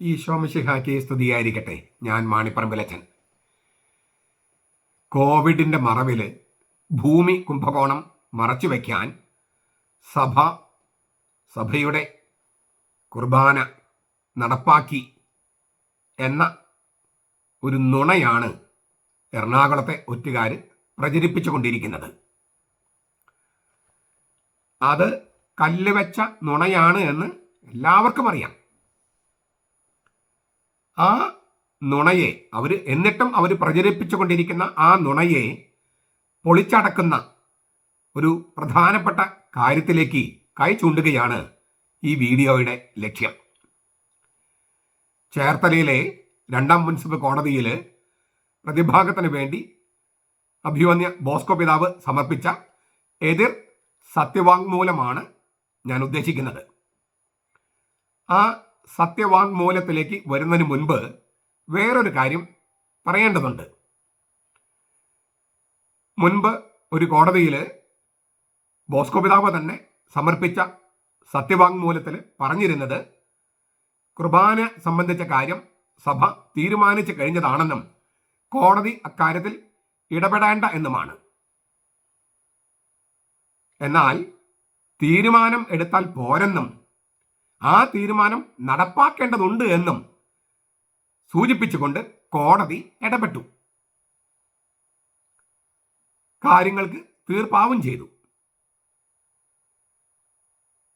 ഈ ശോമശിഹാക്കി സ്തുതിയായിരിക്കട്ടെ. ഞാൻ മാണിപ്പറമ്പിലച്ചൻ. കോവിഡിന്റെ മറവിൽ ഭൂമി കുംഭകോണം മറച്ചു വയ്ക്കാൻ സഭ സഭയുടെ കുർബാന നടപ്പാക്കി എന്ന ഒരു നുണയാണ് എറണാകുളത്തെ ഒറ്റുകാർ പ്രചരിപ്പിച്ചുകൊണ്ടിരിക്കുന്നത്. അത് കല്ലുവെച്ച നുണയാണ് എന്ന് എല്ലാവർക്കും അറിയാം. ആ നുണയെ അവർ എന്നിട്ടും അവർ പ്രചരിപ്പിച്ചുകൊണ്ടിരിക്കുന്ന ആ നുണയെ പൊളിച്ചടക്കുന്ന ഒരു പ്രധാനപ്പെട്ട കാര്യത്തിലേക്ക് കൈ ചൂണ്ടുകയാണ് ഈ വീഡിയോയുടെ ലക്ഷ്യം. ചേർത്തലയിലെ രണ്ടാം മുനിസിപ്പൽ കോടതിയിൽ പ്രതിഭാഗത്തിന് വേണ്ടി അഭിമന്യ ബോസ്കോ പിതാവ് സമർപ്പിച്ച എതിർ സത്യവാങ്മൂലമാണ് ഞാൻ ഉദ്ദേശിക്കുന്നത്. ആ സത്യവാങ്മൂലത്തിലേക്ക് വരുന്നതിന് മുൻപ് വേറൊരു കാര്യം പറയേണ്ടതുണ്ട്. മുൻപ് ഒരു കോടതിയിൽ ബോസ്കോ പിതാവ് തന്നെ സമർപ്പിച്ച സത്യവാങ്മൂലത്തിൽ പറഞ്ഞിരുന്നത് കുർബാന സംബന്ധിച്ച കാര്യം സഭ തീരുമാനിച്ചു കഴിഞ്ഞതാണെന്നും കോടതി അക്കാര്യത്തിൽ ഇടപെടേണ്ട എന്നുമാണ്. എന്നാൽ തീരുമാനം എടുത്താൽ പോരെന്നും ആ തീരുമാനം നടപ്പാക്കേണ്ടതുണ്ട് എന്നും സൂചിപ്പിച്ചുകൊണ്ട് കോടതി ഇടപെട്ടു. കാര്യങ്ങൾക്ക് തീർപ്പാവും ചെയ്തു.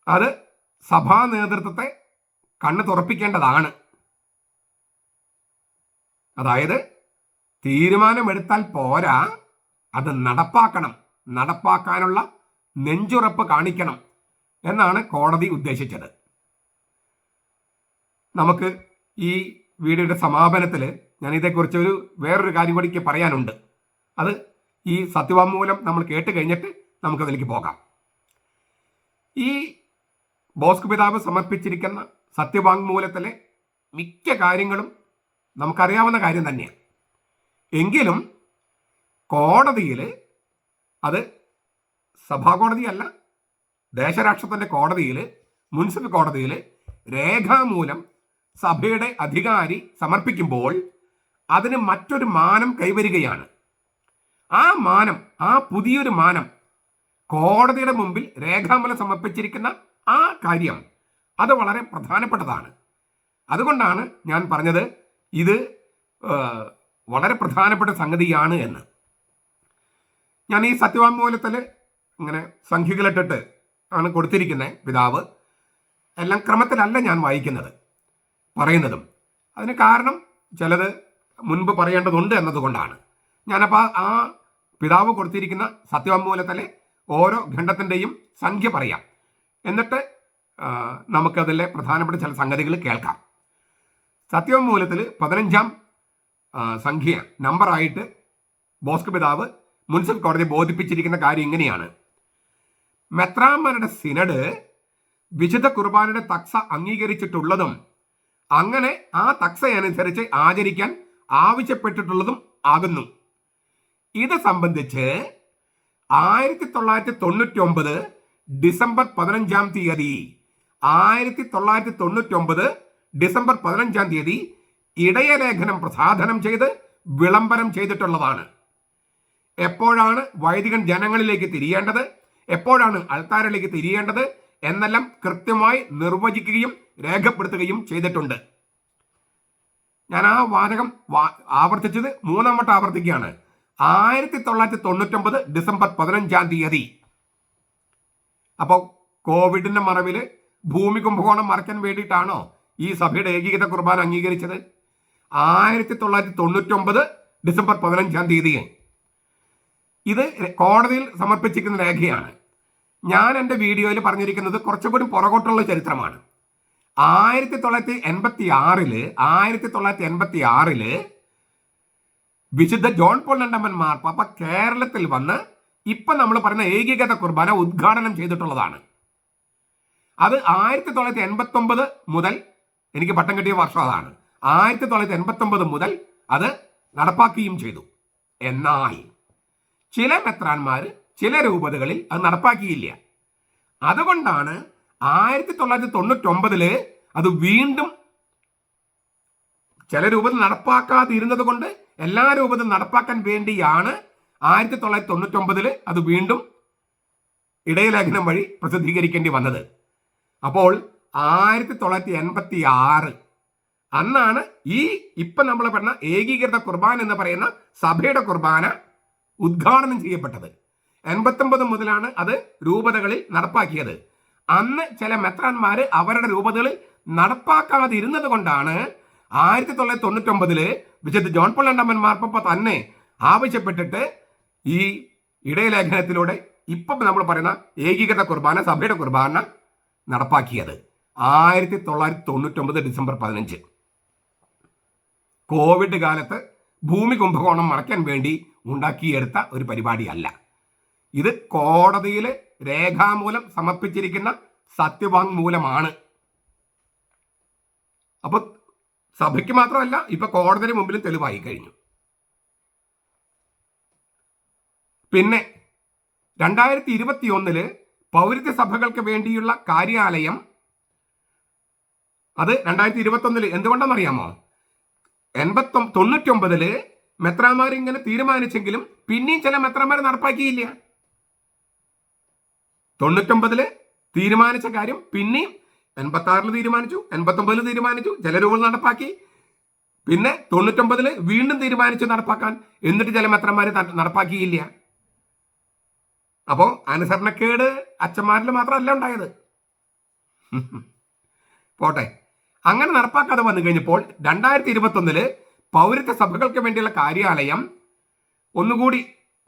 അത് സഭാ നേതൃത്വത്തെ കണ്ണു തുറപ്പിക്കേണ്ടതാണ്. അതായത് തീരുമാനമെടുത്താൽ പോരാ അത് നടപ്പാക്കണം നടപ്പാക്കാനുള്ള നെഞ്ചുറപ്പ് കാണിക്കണം എന്നാണ് കോടതി ഉദ്ദേശിച്ചത്. നമുക്ക് ഈ വീഡിയോയുടെ സമാപനത്തിൽ ഞാൻ ഇതേക്കുറിച്ച് ഒരു വേറൊരു കാര്യം കൂടി പറയാനുണ്ട്. അത് ഈ സത്യവാങ്മൂലം നമ്മൾ കേട്ട് കഴിഞ്ഞിട്ട് നമുക്ക് നമുക്കതിലേക്ക് പോകാം. ഈ ബോസ്ക് പിതാവ് സമർപ്പിച്ചിരിക്കുന്ന സത്യവാങ്മൂലത്തിലെ മിക്ക കാര്യങ്ങളും നമുക്കറിയാവുന്ന കാര്യം തന്നെയാണ്. എങ്കിലും കോടതിയിൽ അത് സഭാകോടതിയല്ല ദേശരാഷ്ട്രത്തിന്റെ കോടതിയിൽ മുനിസിപ്പൽ കോടതിയിൽ രേഖാമൂലം സഭയുടെ അധികാരി സമർപ്പിക്കുമ്പോൾ അതിന് മറ്റൊരു മാനം കൈവരികയാണ്. ആ മാനം ആ പുതിയൊരു മാനം കോടതിയുടെ മുമ്പിൽ രേഖാമൂലം സമർപ്പിച്ചിരിക്കുന്ന ആ കാര്യം അത് വളരെ പ്രധാനപ്പെട്ടതാണ്. അതുകൊണ്ടാണ് ഞാൻ പറഞ്ഞത് ഇത് വളരെ പ്രധാനപ്പെട്ട സംഗതിയാണ് എന്ന്. ഞാൻ ഈ സത്യവാങ്മൂലത്തിൽ ഇങ്ങനെ സംഖ്യകളിട്ടിട്ട് ആണ് കൊടുത്തിരിക്കുന്നത് പിതാവ്. എല്ലാം ക്രമത്തിലല്ല ഞാൻ വായിക്കുന്നത്. പറയുന്നതും. അതിന് കാരണം ചിലത് മുൻപ് പറയേണ്ടതുണ്ട് എന്നതുകൊണ്ടാണ്. ഞാനപ്പോൾ ആ പിതാവ് കൊടുത്തിരിക്കുന്ന സത്യവാങ്മൂലത്തിലെ ഓരോ ഖണ്ഡത്തിന്റെയും സംഖ്യ പറയാം. എന്നിട്ട് നമുക്കതിലെ പ്രധാനപ്പെട്ട ചില സംഗതികൾ കേൾക്കാം. സത്യവാങ്മൂലത്തിൽ പതിനഞ്ചാം സംഖ്യ നമ്പറായിട്ട് ബോസ്ക് പിതാവ് മുനിസിപ്പൽ കോടതി ബോധിപ്പിച്ചിരിക്കുന്ന കാര്യം ഇങ്ങനെയാണ്. മെത്രാമ്മരുടെ സിനഡ് വിശുദ്ധ കുർബാനയുടെ തക്സ അംഗീകരിച്ചിട്ടുള്ളതും അങ്ങനെ ആ തക്സയനുസരിച്ച് ആചരിക്കാൻ ആവശ്യപ്പെട്ടിട്ടുള്ളതും ആകുന്നു. ഇത് സംബന്ധിച്ച് ആയിരത്തി തൊള്ളായിരത്തി തൊണ്ണൂറ്റി ഒമ്പത് ഡിസംബർ പതിനഞ്ചാം തീയതി ആയിരത്തി തൊള്ളായിരത്തി തൊണ്ണൂറ്റി ഒമ്പത് ഡിസംബർ പതിനഞ്ചാം തീയതി ഇടയലേഖനം പ്രസാധനം ചെയ്ത് വിളംബരം ചെയ്തിട്ടുള്ളതാണ്. എപ്പോഴാണ് വൈദികൻ ജനങ്ങളിലേക്ക് തിരിയേണ്ടത്? എപ്പോഴാണ് അൾത്താരയിലേക്ക് തിരിയേണ്ടത്? എന്നെല്ലാം കൃത്യമായി നിർവചിക്കുകയും രേഖപ്പെടുത്തുകയും ചെയ്തിട്ടുണ്ട്. ഞാൻ ആ വാചകം ആവർത്തിച്ചത് മൂന്നാം വട്ടം ആവർത്തിക്കുകയാണ്. ആയിരത്തി തൊള്ളായിരത്തി തൊണ്ണൂറ്റൊമ്പത് ഡിസംബർ പതിനഞ്ചാം തീയതി. അപ്പോൾ കോവിഡിന്റെ മറവിൽ ഭൂമി കുംഭകോണം മറയ്ക്കാൻ വേണ്ടിയിട്ടാണോ ഈ സഭയുടെ ഏകീകൃത കുർബാന അംഗീകരിച്ചത്? ആയിരത്തി തൊള്ളായിരത്തി തൊണ്ണൂറ്റൊമ്പത് ഡിസംബർ പതിനഞ്ചാം തീയതി ഇത് കോടതിയിൽ സമർപ്പിച്ചിരിക്കുന്ന രേഖയാണ്. ഞാൻ എന്റെ വീഡിയോയിൽ പറഞ്ഞിരിക്കുന്നത് കുറച്ചുകൂടി പുറകോട്ടുള്ള ചരിത്രമാണ്. ആയിരത്തി തൊള്ളായിരത്തി എൺപത്തി ആറിൽ ആയിരത്തി തൊള്ളായിരത്തി എൺപത്തി ആറിൽ വിശുദ്ധ ജോൺ പോൾ രണ്ടമ്മന്മാർ മാർപ്പാപ്പ കേരളത്തിൽ വന്ന് ഇപ്പൊ നമ്മൾ പറയുന്ന ഏകീകൃത കുർബാന ഉദ്ഘാടനം ചെയ്തിട്ടുള്ളതാണ്. അത് ആയിരത്തി തൊള്ളായിരത്തി എൺപത്തി ഒമ്പത് മുതൽ എനിക്ക് പട്ടം കിട്ടിയ വർഷം അതാണ്. ആയിരത്തി തൊള്ളായിരത്തി എൺപത്തി ഒമ്പത് മുതൽ അത് നടപ്പാക്കുകയും ചെയ്തു. എന്നാൽ ചില മെത്രാന്മാർ ചില രൂപതകളിൽ അത് നടപ്പാക്കിയില്ല. അതുകൊണ്ടാണ് ആയിരത്തി തൊള്ളായിരത്തി തൊണ്ണൂറ്റി ഒമ്പതിൽ അത് വീണ്ടും ചില രൂപത്തിൽ നടപ്പാക്കാതിരുന്നത് കൊണ്ട് എല്ലാ രൂപത്തിൽ നടപ്പാക്കാൻ വേണ്ടിയാണ് ആയിരത്തി തൊള്ളായിരത്തി തൊണ്ണൂറ്റൊമ്പതിൽ അത് വീണ്ടും ഇടയലേഖനം വഴി പ്രസിദ്ധീകരിക്കേണ്ടി വന്നത്. അപ്പോൾ ആയിരത്തി തൊള്ളായിരത്തി എൺപത്തി ആറ് അന്നാണ് ഈ ഇപ്പം നമ്മൾ പറഞ്ഞ ഏകീകൃത കുർബാന എന്ന് പറയുന്ന സഭയുടെ കുർബാന ഉദ്ഘാടനം ചെയ്യപ്പെട്ടത്. എൺപത്തൊമ്പത് മുതലാണ് അത് രൂപതകളിൽ നടപ്പാക്കിയത്. അന്ന് ചില മെത്രാന്മാർ അവരുടെ രൂപതകളിൽ നടപ്പാക്കാതിരുന്നത് കൊണ്ടാണ് ആയിരത്തി തൊള്ളായിരത്തി തൊണ്ണൂറ്റൊമ്പതിൽ വിശുദ്ധ ജോൺ പോൾ രണ്ടാമൻ തന്നെ ആവശ്യപ്പെട്ടിട്ട് ഈ ഇടയലേഖനത്തിലൂടെ ഇപ്പം നമ്മൾ പറയുന്ന ഏകീകൃത കുർബാന സഭയുടെ കുർബാന നടപ്പാക്കിയത്. ആയിരത്തി തൊള്ളായിരത്തി തൊണ്ണൂറ്റൊമ്പത് ഡിസംബർ പതിനഞ്ച്. കോവിഡ് കാലത്ത് ഭൂമി കുംഭകോണം മറയ്ക്കാൻ വേണ്ടി ഉണ്ടാക്കിയെടുത്ത ഒരു പരിപാടിയല്ല. ഇത് കോടതിയിൽ രേഖാമൂലം സമർപ്പിച്ചിരിക്കുന്ന സത്യവാങ്മൂലമാണ്. അപ്പൊ സഭയ്ക്ക് മാത്രമല്ല ഇപ്പൊ കോടതിയുടെ മുമ്പിലും തെളിവായി കഴിഞ്ഞു. പിന്നെ രണ്ടായിരത്തി ഇരുപത്തി ഒന്നിൽ പൗരത്വ സഭകൾക്ക് വേണ്ടിയുള്ള കാര്യാലയം അത് രണ്ടായിരത്തി ഇരുപത്തി ഒന്നിൽ എന്തുകൊണ്ടെന്നറിയാമോ? എൺപത്തൊ തൊണ്ണൂറ്റൊമ്പതിൽ മെത്രാമാർ ഇങ്ങനെ തീരുമാനിച്ചെങ്കിലും പിന്നെയും ചില മെത്രാമാർ നടപ്പാക്കിയില്ല. തൊണ്ണൂറ്റൊമ്പതിൽ തീരുമാനിച്ച കാര്യം പിന്നെയും എൺപത്തി ആറിൽ തീരുമാനിച്ചു എൺപത്തൊമ്പതിൽ തീരുമാനിച്ചു ജലരൂപം നടപ്പാക്കി. പിന്നെ തൊണ്ണൂറ്റൊമ്പതിൽ വീണ്ടും തീരുമാനിച്ചു നടപ്പാക്കാൻ എന്നിട്ട് ചില മെത്രന്മാർ നടപ്പാക്കിയില്ല. അപ്പോൾ അനുസരണക്കേട് അച്ഛന്മാരിൽ മാത്രമല്ല ഉണ്ടായത്. പോട്ടെ. അങ്ങനെ നടപ്പാക്കാതെ വന്നു കഴിഞ്ഞപ്പോൾ രണ്ടായിരത്തി ഇരുപത്തൊന്നിൽ പൗരത്വ സഭകൾക്ക് വേണ്ടിയുള്ള കാര്യാലയം ഒന്നുകൂടി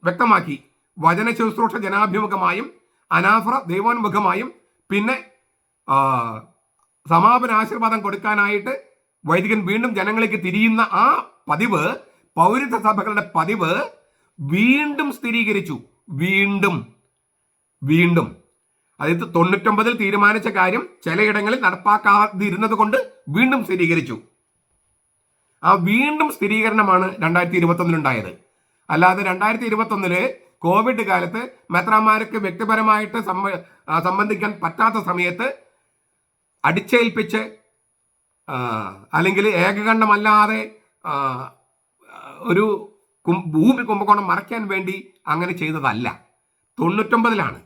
വ്യക്തമാക്കി. വചന ശുശ്രൂഷ ജനാഭിമുഖമായും അനാഫറ ദൈവോന്മുഖമായും പിന്നെ സമാപന ആശീർവാദം കൊടുക്കാനായിട്ട് വൈദികൻ വീണ്ടും ജനങ്ങളിലേക്ക് തിരിയുന്ന ആ പതിവ് പൗരത്വ സഭകളുടെ പതിവ് വീണ്ടും സ്ഥിരീകരിച്ചു. വീണ്ടും. വീണ്ടും. അതായത് തൊണ്ണൂറ്റൊമ്പതിൽ തീരുമാനിച്ച കാര്യം ചിലയിടങ്ങളിൽ നടപ്പാക്കാതിരുന്നത് കൊണ്ട് വീണ്ടും സ്ഥിരീകരിച്ചു. ആ വീണ്ടും സ്ഥിരീകരണമാണ് രണ്ടായിരത്തി ഇരുപത്തൊന്നിലുണ്ടായത് അല്ലാതെ രണ്ടായിരത്തി ഇരുപത്തൊന്നിൽ കോവിഡ് കാലത്ത് മെത്രാന്മാർക്ക് വ്യക്തിപരമായിട്ട് സംബന്ധിക്കാൻ പറ്റാത്ത സമയത്ത് അടിച്ചേൽപ്പിച്ച് അല്ലെങ്കിൽ ഏകകണ്ഠമല്ലാതെ ഒരു ഭൂമി കുംഭകോണം മറയ്ക്കാൻ വേണ്ടി അങ്ങനെ ചെയ്തതല്ല. തൊണ്ണൂറ്റൊമ്പതിലാണ്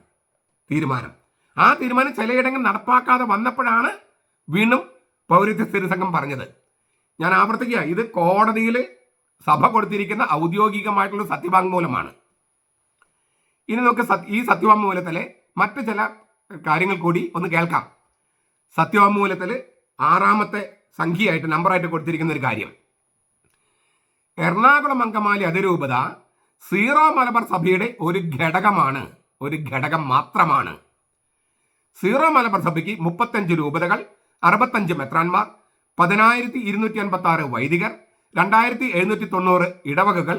തീരുമാനം. ആ തീരുമാനം ചിലയിടങ്ങൾ നടപ്പാക്കാതെ വന്നപ്പോഴാണ് വീണ്ടും പൗരത്വ സ്ഥിരസംഘം പറഞ്ഞത്. ഞാൻ ആവർത്തിക്കുക ഇത് കോടതിയിൽ സഭ കൊടുത്തിരിക്കുന്ന ഔദ്യോഗികമായിട്ടുള്ള സത്യവാങ്മൂലമാണ്. ഇനി നമുക്ക് ഈ സത്യവാങ്മൂലത്തിലെ മറ്റു ചില കാര്യങ്ങൾ കൂടി ഒന്ന് കേൾക്കാം. സത്യവാങ്മൂലത്തിൽ ആറാമത്തെ സംഖ്യയായിട്ട് നമ്പറായിട്ട് കൊടുത്തിരിക്കുന്ന ഒരു കാര്യം. എറണാകുളം അങ്കമാലി അതിരൂപത സീറോ മലബാർ സഭയുടെ ഒരു ഘടകമാണ്. ഒരു ഘടകം മാത്രമാണ്. സീറോ മലബാർ സഭയ്ക്ക് മുപ്പത്തഞ്ച് രൂപതകൾ അറുപത്തഞ്ച് മെത്രാന്മാർ പതിനായിരത്തി ഇരുന്നൂറ്റി അൻപത്തി ആറ് വൈദികർ രണ്ടായിരത്തി എഴുന്നൂറ്റി തൊണ്ണൂറ് ഇടവകകൾ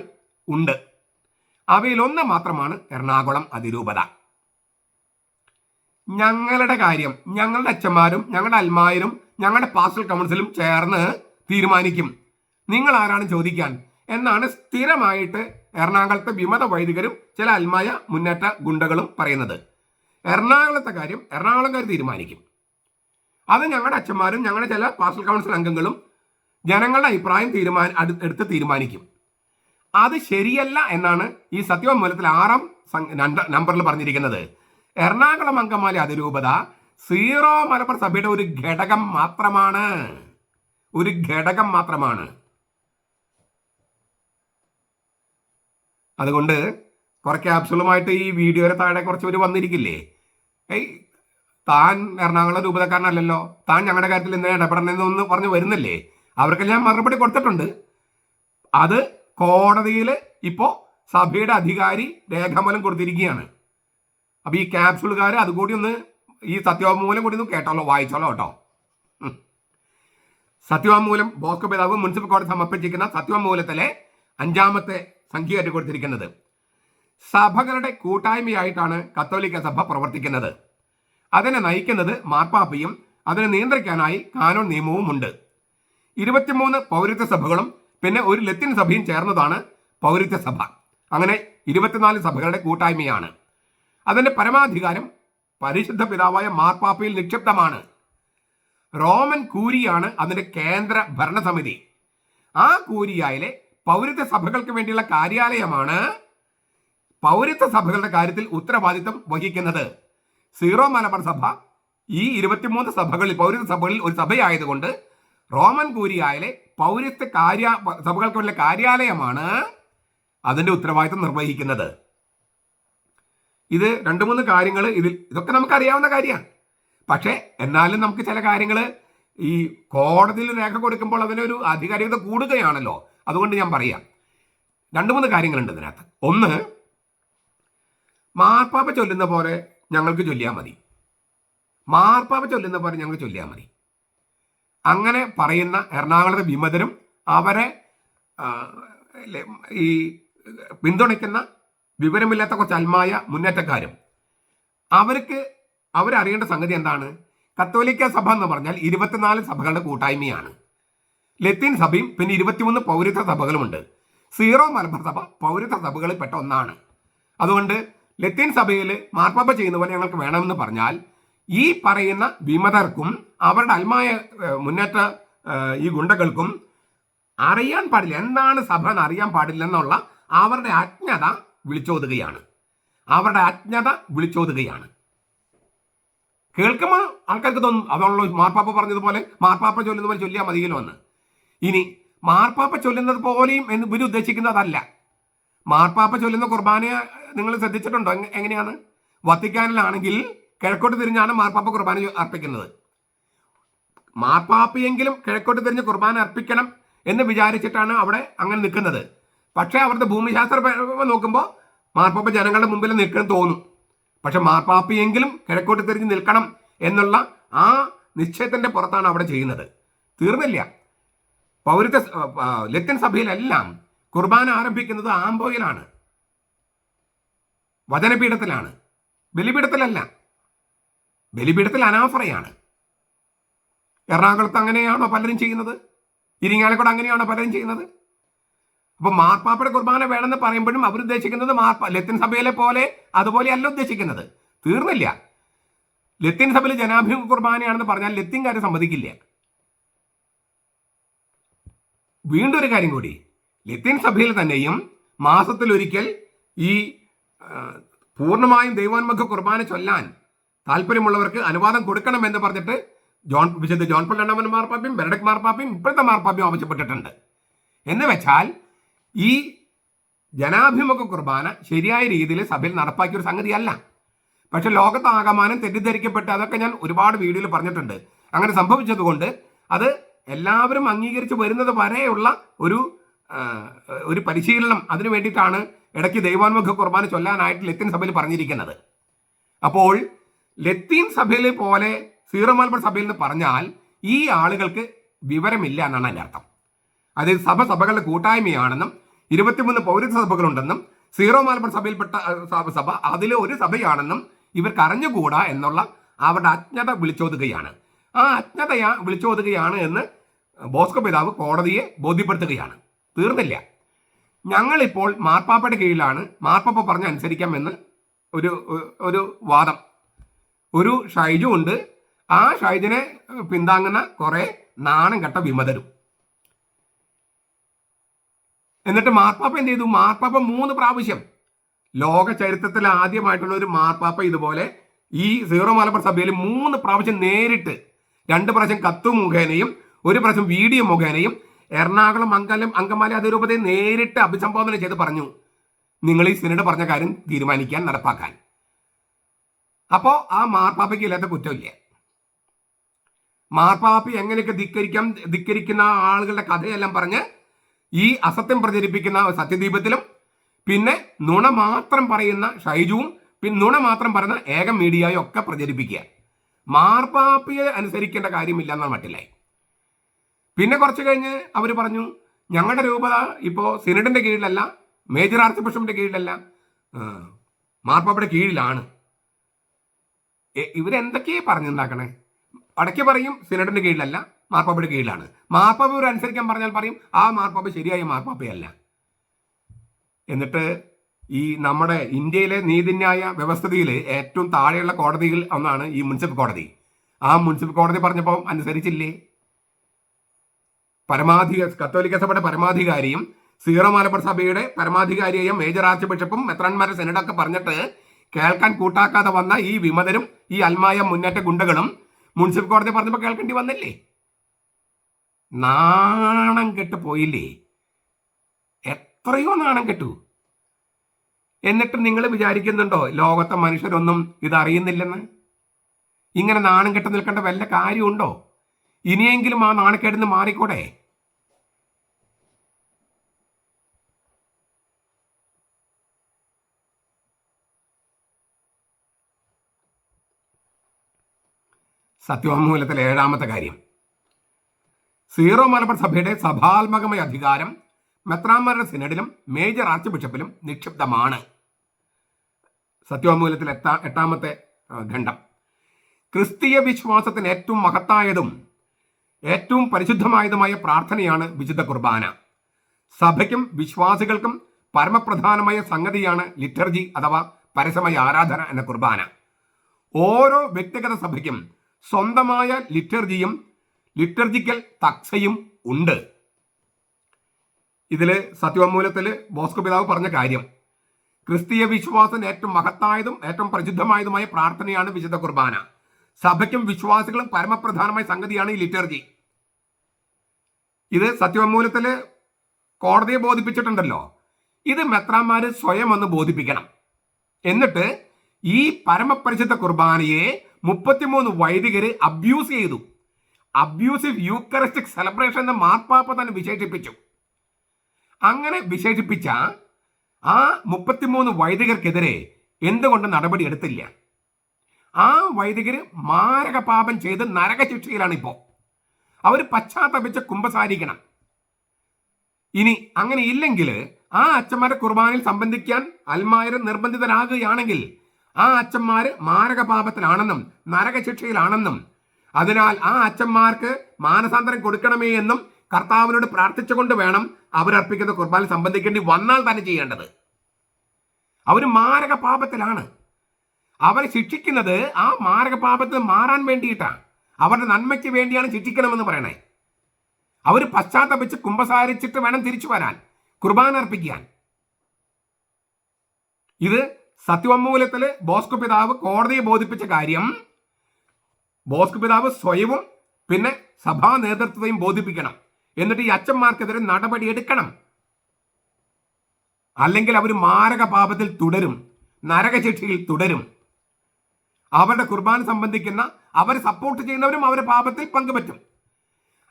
ഉണ്ട്. അവയിലൊന്ന് മാത്രമാണ് എറണാകുളം അതിരൂപത. ഞങ്ങളുടെ കാര്യം ഞങ്ങളുടെ അച്ഛന്മാരും ഞങ്ങളുടെ അൽമാരും ഞങ്ങളുടെ പാസ്റ്റൽ കൗൺസിലും ചേർന്ന് തീരുമാനിക്കും. നിങ്ങൾ ആരാണ് ചോദിക്കാൻ? എന്നാണ് സ്ഥിരമായിട്ട് എറണാകുളത്തെ വിമത വൈദികരും ചില അൽമായ മുന്നേറ്റ ഗുണ്ടകളും പറയുന്നത്. എറണാകുളത്തെ കാര്യം എറണാകുളംകാർ തീരുമാനിക്കും. അത് ഞങ്ങളുടെ അച്ഛന്മാരും ഞങ്ങളുടെ ചില പാസ്റ്റൽ കൗൺസിൽ അംഗങ്ങളും ജനങ്ങളുടെ അഭിപ്രായം തീരുമാന എടുത്ത് തീരുമാനിക്കും. അത് ശരിയല്ല എന്നാണ് ഈ സത്യവാങ്മൂലത്തിൽ ആറാം നമ്പറിൽ പറഞ്ഞിരിക്കുന്നത്. എറണാകുളം അങ്കമാലി അതിരൂപത സീറോ മലബാർ സഭയുടെ ഒരു ഘടകം മാത്രമാണ്. ഒരു ഘടകം മാത്രമാണ്. അതുകൊണ്ട് കുറെ ക്യാപ്സുകളുമായിട്ട് ഈ വീഡിയോയുടെ താഴെ കുറച്ച് പേര് വന്നിരിക്കില്ലേ? ഏയ് താൻ എറണാകുളം രൂപതക്കാരനല്ലല്ലോ. താൻ ഞങ്ങളുടെ കാര്യത്തിൽ എന്തിനാണ് ഇടപെടണമെന്നൊന്ന് പറഞ്ഞു വരുന്നില്ലേ? അവർക്ക് ഞാൻ മറുപടി കൊടുത്തിട്ടുണ്ട്. അത് കോടതിയിൽ ഇപ്പോൾ സഭയുടെ അധികാരി രേഖാമൂലം കൊടുത്തിരിക്കുകയാണ്. അപ്പൊ ഈ ക്യാപ്സുകാർ അതുകൂടി ഒന്ന് ഈ സത്യവാങ്മൂലം കൂടി ഒന്ന് കേട്ടോളോ വായിച്ചോളോ കേട്ടോ. സത്യവാങ്മൂലം ബോസ്കോ പിതാവ് മുനിസിപ്പൽ കോടതി സമർപ്പിച്ചിരിക്കുന്ന സത്യവാങ്മൂലത്തിലെ അഞ്ചാമത്തെ സംഖ്യയായിട്ട് കൊടുത്തിരിക്കുന്നത്. സഭകളുടെ കൂട്ടായ്മയായിട്ടാണ് കത്തോലിക്ക സഭ പ്രവർത്തിക്കുന്നത്. അതിനെ നയിക്കുന്നത് മാർപ്പാപ്പയും അതിനെ നിയന്ത്രിക്കാനായി കാനോൺ നിയമവും ഉണ്ട് ഇരുപത്തിമൂന്ന് പൗരത്വ സഭകളും പിന്നെ ഒരു ലത്തിൻ സഭയും ചേർന്നതാണ് പൗരത്വ സഭ. അങ്ങനെ ഇരുപത്തിനാല് സഭകളുടെ കൂട്ടായ്മയാണ്. അതിന്റെ പരമാധികാരം പരിശുദ്ധ പിതാവായ മാർപ്പാപ്പയിൽ നിക്ഷിപ്തമാണ്. റോമൻ കൂരിയാണ് അതിന്റെ കേന്ദ്ര ഭരണസമിതി. ആ കൂരിയായിലെ പൗരത്വ സഭകൾക്ക് വേണ്ടിയുള്ള കാര്യാലയമാണ് പൗരത്വ സഭകളുടെ കാര്യത്തിൽ ഉത്തരവാദിത്വം വഹിക്കുന്നത്. സീറോ മലബാർ സഭ ഈ ഇരുപത്തിമൂന്ന് സഭകളിൽ പൗരത്വ സഭകളിൽ ഒരു സഭയായതുകൊണ്ട് റോമൻ കൂരിയായിലെ പൗരത്വ കാര്യ സഭകൾക്ക് വേണ്ടിയുള്ള കാര്യാലയമാണ് അതിന്റെ ഉത്തരവാദിത്വം നിർവഹിക്കുന്നത്. ഇത് രണ്ട് മൂന്ന് കാര്യങ്ങൾ ഇതിൽ ഇതൊക്കെ നമുക്ക് അറിയാവുന്ന കാര്യമാണ്. പക്ഷേ എന്നാലും നമുക്ക് ചില കാര്യങ്ങൾ ഈ കോടതിയിൽ രേഖ കൊടുക്കുമ്പോൾ അതിനൊരു ആധികാരികത കൂടുകയാണല്ലോ. അതുകൊണ്ട് ഞാൻ പറയാം. രണ്ട് മൂന്ന് കാര്യങ്ങളുണ്ട് ഇതിനകത്ത്. ഒന്ന് മാർപ്പാപ്പ ചൊല്ലുന്ന പോലെ ഞങ്ങൾക്ക് ചൊല്ലിയാൽ മതി. മാർപ്പാപ്പ ചൊല്ലുന്ന പോലെ ഞങ്ങൾക്ക് ചൊല്ലിയാൽ മതി. അങ്ങനെ പറയുന്ന എറണാകുളത്തെ വിമതരും അവരെ ഈ പിന്തുണയ്ക്കുന്ന വിവരമില്ലാത്ത കുറച്ച് അൽമായ മുന്നേറ്റക്കാരും. അവർക്ക് അവരറിയേണ്ട സംഗതി എന്താണ്? കത്തോലിക്ക സഭ എന്ന് പറഞ്ഞാൽ ഇരുപത്തിനാല് സഭകളുടെ കൂട്ടായ്മയാണ്. ലത്തീൻ സഭയും പിന്നെ ഇരുപത്തിമൂന്ന് പൗരത്വ സഭകളുമുണ്ട്. സീറോ മലബാർ സഭ പൗരത്വ സഭകളിൽ പെട്ട ഒന്നാണ്. അതുകൊണ്ട് ലത്തീൻ സഭയിൽ മാർപ്പാപ്പ ചെയ്യുന്ന പോലെ ഞങ്ങൾക്ക് വേണമെന്ന് പറഞ്ഞാൽ ഈ പറയുന്ന വിമതർക്കും അവരുടെ അൽമായ മുന്നേറ്റ ഈ ഗുണ്ടകൾക്കും അറിയാൻ പാടില്ല. എന്താണ് സഭ അറിയാൻ പാടില്ലെന്നുള്ള അവരുടെ അജ്ഞത വിളിച്ചോതുകയാണ്. അവരുടെ അജ്ഞത വിളിച്ചോതുകയാണ്. കേൾക്കുമ്പോൾ ആൾക്കാർക്ക് തോന്നും അതുള്ള മാർപ്പാപ്പ പറഞ്ഞതുപോലെ മാർപ്പാപ്പ ചൊല്ലുന്ന പോലെ ചൊല്ലിയാൽ മതിയല്ലോ എന്ന്. ഇനി മാർപ്പാപ്പ ചൊല്ലുന്നത് പോലെയും എന്ന് ഇവർ ഉദ്ദേശിക്കുന്നതല്ല. മാർപ്പാപ്പ ചൊല്ലുന്ന കുർബാനയെ നിങ്ങൾ ശ്രദ്ധിച്ചിട്ടുണ്ടോ? എങ്ങ- എങ്ങനെയാണ്? വത്തിക്കാനിലാണെങ്കിൽ കിഴക്കോട്ട് തിരിഞ്ഞാണ് മാർപ്പാപ്പ കുർബാന അർപ്പിക്കുന്നത്. മാർപ്പാപ്പയെങ്കിലും കിഴക്കോട്ട് തിരിഞ്ഞ് കുർബാന അർപ്പിക്കണം എന്ന് വിചാരിച്ചിട്ടാണ് അവിടെ അങ്ങനെ നിൽക്കുന്നത്. പക്ഷേ അവിടുത്തെ ഭൂമിശാസ്ത്ര നോക്കുമ്പോൾ മാർപ്പാപ്പ ജനങ്ങളുടെ മുമ്പിൽ നിൽക്കണം തോന്നും. പക്ഷെ മാർപ്പാപ്പയെങ്കിലും കിഴക്കോട്ട് തിരിഞ്ഞ് നിൽക്കണം എന്നുള്ള ആ നിശ്ചയത്തിന്റെ പുറത്താണ് അവിടെ ചെയ്യുന്നത്. തീർന്നില്ല. പൗരത്വ ലത്തീൻ സഭയിലെല്ലാം കുർബാന ആരംഭിക്കുന്നത് ആംബോയിലാണ്. വചനപീഠത്തിലാണ്. ബലിപീഠത്തിലല്ല. ബലിപീഠത്തിൽ അനാഫറയാണ്. എറണാകുളത്ത് അങ്ങനെയാണോ പലരും ചെയ്യുന്നത്? ഇരിങ്ങാലക്കുട അങ്ങനെയാണോ പലരും ചെയ്യുന്നത്? അപ്പൊ മാർപ്പാപ്പയുടെ കുർബാന വേണമെന്ന് പറയുമ്പോഴും അവർ ഉദ്ദേശിക്കുന്നത് മാർപ്പ ലത്തിൻ സഭയിലെ പോലെ അതുപോലെ അല്ല ഉദ്ദേശിക്കുന്നത്. തീർന്നില്ല. ലത്തിൻ സഭയിൽ ജനാഭിമുഖ കുർബാനയാണെന്ന് പറഞ്ഞാൽ ലത്തിൻകാരെ സമ്മതിക്കില്ല. വീണ്ടും ഒരു കാര്യം കൂടി. ലത്തിൻ സഭയിൽ തന്നെയും മാസത്തിലൊരിക്കൽ ഈ പൂർണമായും ദൈവോന്മുഖ കുർബാന ചൊല്ലാൻ താല്പര്യമുള്ളവർക്ക് അനുവാദം കൊടുക്കണം എന്ന് പറഞ്ഞിട്ട് ജോൺ വിശുദ്ധ ജോൺ പോൾ രണ്ടാമൻ മാർപ്പാപ്പയും ബെനഡക് മാർപ്പാപ്പയും ഇപ്പോഴത്തെ മാർപ്പാപ്പയും ആവശ്യപ്പെട്ടിട്ടുണ്ട്. എന്ന് വെച്ചാൽ ഈ ജനാഭിമുഖ കുർബാന ശരിയായ രീതിയിൽ സഭയിൽ നടപ്പാക്കിയ ഒരു സംഗതിയല്ല. പക്ഷെ ലോകത്താകമാനം തെറ്റിദ്ധരിക്കപ്പെട്ട് അതൊക്കെ ഞാൻ ഒരുപാട് വീഡിയോയിൽ പറഞ്ഞിട്ടുണ്ട്. അങ്ങനെ സംഭവിച്ചതുകൊണ്ട് അത് എല്ലാവരും അംഗീകരിച്ച് വരുന്നത് വരെയുള്ള ഒരു ഒരു പരിശീലനം അതിനു വേണ്ടിയിട്ടാണ് ഇടയ്ക്ക് ദൈവാൻമുഖ കുർബാന ചൊല്ലാനായിട്ട് ലത്തിൻ സഭയിൽ പറഞ്ഞിരിക്കുന്നത്. അപ്പോൾ ലത്തീൻ സഭയിലെ പോലെ സീറോ മലബാർ സഭയിൽ നിന്ന് പറഞ്ഞാൽ ഈ ആളുകൾക്ക് വിവരമില്ല എന്നാണ് അതിന്റെ അർത്ഥം. അതായത് സഭ സഭകളുടെ കൂട്ടായ്മയാണെന്നും ഇരുപത്തിമൂന്ന് പൗരത്വ സഭകളുണ്ടെന്നും സീറോ മലബാർ സഭയിൽപ്പെട്ട സഭ അതിലെ ഒരു സഭയാണെന്നും ഇവർക്ക് അറിഞ്ഞുകൂടാ എന്നുള്ള അവരുടെ അജ്ഞത വിളിച്ചോതുകയാണ്. ആ അജ്ഞതയാ വിളിച്ചോതുകയാണ് എന്ന് ബോസ്കോ പിതാവ് കോടതിയെ ബോധ്യപ്പെടുത്തുകയാണ്. തീർന്നില്ല. ഞങ്ങളിപ്പോൾ മാർപ്പാപ്പയുടെ കീഴിലാണ് മാർപ്പാപ്പ പറഞ്ഞ് അനുസരിക്കാമെന്ന് ഒരു ഒരു വാദം. ഒരു ഷൈജു ഉണ്ട്. ആ ഷൈജിനെ പിന്താങ്ങുന്ന കുറെ നാണം കെട്ട വിമതരും. എന്നിട്ട് മാർപ്പാപ്പ എന്ത് ചെയ്തു? മാർപ്പാപ്പ മൂന്ന് പ്രാവശ്യം ലോക ചരിത്രത്തിൽ ആദ്യമായിട്ടുള്ള ഒരു മാർപ്പാപ്പ ഇതുപോലെ ഈ സീറോ മലബാർ സഭയിൽ മൂന്ന് പ്രാവശ്യം നേരിട്ട് രണ്ട് പ്രാവശ്യം കത്തു മുഖേനയും ഒരു പ്രാവശ്യം വീഡിയോ മുഖേനയും എറണാകുളം അങ്കലം അങ്കമാലി അതിരൂപതയെ നേരിട്ട് അഭിസംബോധന ചെയ്ത് പറഞ്ഞു. നിങ്ങൾ ഈ സിനഡ് പറഞ്ഞ കാര്യം തീരുമാനിക്കാൻ നടപ്പാക്കാൻ. അപ്പോ ആ മാർപ്പാപ്പയ്ക്ക് ഇല്ലാത്ത കുറ്റമില്ല. മാർപ്പാപ്പി എങ്ങനെയൊക്കെ ധിക്കരിക്കാം ധിക്കരിക്കുന്ന ആളുകളുടെ കഥയെല്ലാം പറഞ്ഞ് ഈ അസത്യം പ്രചരിപ്പിക്കുന്ന സത്യദീപത്തിലും പിന്നെ നുണ മാത്രം പറയുന്ന ഷൈജുവും പിന്നെ നുണ മാത്രം പറയുന്ന ഏക മീഡിയയും ഒക്കെ പ്രചരിപ്പിക്കുക. മാർപ്പാപ്പിയെ അനുസരിക്കേണ്ട കാര്യമില്ല എന്നാണ് മട്ടിലായി. പിന്നെ കുറച്ച് കഴിഞ്ഞ് അവർ പറഞ്ഞു ഞങ്ങളുടെ രൂപത ഇപ്പോൾ സിനഡിന്റെ കീഴിലല്ല മേജർ ആർച്ച് ബിഷപ്പിന്റെ കീഴിലല്ല. മാർപ്പാപ്പയുടെ കീഴിലാണ്. ഇവരെന്തൊക്കെയാ പറഞ്ഞുണ്ടാക്കണേ? അടയ്ക്ക് പറയും സിനഡിന്റെ കീഴിലല്ല മാർപ്പാപ്പയുടെ കീഴിലാണ്. മാർപ്പാപ്പ ഇവർ അനുസരിക്കാൻ പറഞ്ഞാൽ പറയും ആ മാർപ്പാപ്പ ശരിയായ മാർപ്പാപ്പയല്ല. എന്നിട്ട് ഈ നമ്മുടെ ഇന്ത്യയിലെ നീതിന്യായ വ്യവസ്ഥിതിയിൽ ഏറ്റവും താഴെയുള്ള കോടതിയിൽ ഒന്നാണ് ഈ മുനിസിപ്പൽ കോടതി. ആ മുനിസിപ്പൽ കോടതി പറഞ്ഞപ്പോൾ അനുസരിച്ചില്ലേ? പരമാധിക കത്തോലിക്ക സഭയുടെ പരമാധികാരിയും സീറോ മലബാർ സഭയുടെ പരമാധികാരിയായ മേജർ ആർച്ച് ബിഷപ്പും മെത്രാൻമാരുടെ സെനഡൊക്കെ പറഞ്ഞിട്ട് കേൾക്കാൻ കൂട്ടാക്കാതെ വന്ന ഈ വിമതരും ഈ അൽമായ മുന്നേറ്റ ഗുണ്ടകളും മുനിസിപ്പൽ കോടതി പറഞ്ഞപ്പോൾ കേൾക്കേണ്ടി വന്നില്ലേ? നാണം കെട്ട് പോയില്ലേ? എത്രയോ നാണം കെട്ടു. എന്നിട്ട് നിങ്ങൾ വിചാരിക്കുന്നുണ്ടോ ലോകത്തെ മനുഷ്യരൊന്നും ഇതറിയുന്നില്ലെന്ന്? ഇങ്ങനെ നാണം കെട്ട് നിൽക്കേണ്ട വല്ല കാര്യമുണ്ടോ? ഇനിയെങ്കിലും ആ നാണക്കേടിന്ന് മാറിക്കൂടെ. സത്യവാങ്മൂലത്തിലെ ഏഴാമത്തെ കാര്യം. സീറോ മലബാർ സഭയുടെ സഭാത്മകമായ അധികാരം മെത്രാന്മാരുടെ സിനഡിലും മേജർ ആർച്ച് ബിഷപ്പിലും നിക്ഷിപ്തമാണ്. സത്യവാങ്മൂലത്തിലെ എട്ടാ എട്ടാമത്തെ ഖണ്ഡം. ക്രിസ്തീയ വിശ്വാസത്തിന് ഏറ്റവും മഹത്തായതും ഏറ്റവും പരിശുദ്ധമായതുമായ പ്രാർത്ഥനയാണ് വിശുദ്ധ കുർബാന. സഭയ്ക്കും വിശ്വാസികൾക്കും പരമപ്രധാനമായ സംഗതിയാണ് ലിറ്റർജി അഥവാ പരസ്യമായ ആരാധന എന്ന കുർബാന. ഓരോ വ്യക്തിഗത സഭയ്ക്കും സ്വന്തമായ ലിറ്റർജിയും ലിറ്റർജിക്കൽ തക്സയും ഉണ്ട്. ഇതിൽ സത്യവാങ്മൂലത്തിൽ ബോസ്കോ പിതാവ് പറഞ്ഞ കാര്യം ക്രിസ്തീയ വിശ്വാസം ഏറ്റവും മഹത്തായതും ഏറ്റവും പ്രസിദ്ധമായതുമായ പ്രാർത്ഥനയാണ് വിശുദ്ധ കുർബാന. സഭയ്ക്കും വിശ്വാസികളും പരമപ്രധാനമായ സംഗതിയാണ് ഈ ലിറ്റർജി. ഇത് സത്യവാങ്മൂലത്തിൽ കോടതിയെ ബോധിപ്പിച്ചിട്ടുണ്ടല്ലോ. ഇത് മെത്രാന്മാര് സ്വയം ഒന്ന് ബോധിപ്പിക്കണം. എന്നിട്ട് ഈ പരമപരിശുദ്ധ കുർബാനയെ മുപ്പത്തിമൂന്ന് വൈദികരെ അബ്യൂസ് ചെയ്തു. അബ്യൂസീവ് യൂക്കറിസ്റ്റിക് സെലിബ്രേഷൻ എന്ന് മാർപ്പാപ്പ തന്നെ വിശേഷിപ്പിച്ചു. അങ്ങനെ വിശേഷിപ്പിച്ച ആ മുപ്പത്തിമൂന്ന് വൈദികർക്കെതിരെ എന്തുകൊണ്ട് നടപടി എടുത്തില്ല? ആ വൈദികർ മാരക പാപം ചെയ്ത് നരകശിക്ഷയിലാണ് ഇപ്പോ അവർ പശ്ചാത്തപിച്ച് കുമ്പസാരിക്കണം. ഇനി അങ്ങനെ ഇല്ലെങ്കിൽ ആ അച്ഛന്മാരെ കുർബാനയിൽ സംബന്ധിക്കാൻ അൽമായർ നിർബന്ധിതരാകുകയാണെങ്കിൽ ആ അച്ഛന്മാര് മാരകപാപത്തിലാണെന്നും നരകശിക്ഷയിലാണെന്നും. അതിനാൽ ആ അച്ഛന്മാർക്ക് മാനസാന്തരം കൊടുക്കണമേ എന്നും കർത്താവിനോട് പ്രാർത്ഥിച്ചുകൊണ്ട് വേണം അവരർപ്പിക്കുന്ന കുർബാന സംബന്ധിക്കേണ്ടി വന്നാൽ തന്നെ ചെയ്യേണ്ടത്. അവർ മാരക പാപത്തിലാണ് അവരെ ശിക്ഷിക്കുന്നത് ആ മാരക പാപത്തിൽ മാറാൻ വേണ്ടിയിട്ടാണ് അവരുടെ നന്മയ്ക്ക് വേണ്ടിയാണ് ശിക്ഷിക്കണമെന്ന് പറയണേ. അവർ പശ്ചാത്തപിച്ച് കുമ്പസാരിച്ചിട്ട് വേണം തിരിച്ചു വരാൻ കുർബാന അർപ്പിക്കാൻ. ഇത് സത്യവമൂലത്തിൽ ബോസ്കോ പിതാവ് കോടതിയെ ബോധിപ്പിച്ച കാര്യം ബോസ്കോ പിതാവ് സ്വയവും പിന്നെ സഭാ നേതൃത്വത്തെയും ബോധിപ്പിക്കണം. എന്നിട്ട് ഈ അച്ഛന്മാർക്കെതിരെ നടപടി എടുക്കണം. അല്ലെങ്കിൽ അവർ മാരക പാപത്തിൽ തുടരും. നരകശിക്ഷയിൽ തുടരും. അവരുടെ കുർബാന സംബന്ധിക്കുന്ന അവരെ സപ്പോർട്ട് ചെയ്യുന്നവരും അവരെ പാപത്തിൽ പങ്കുപറ്റും.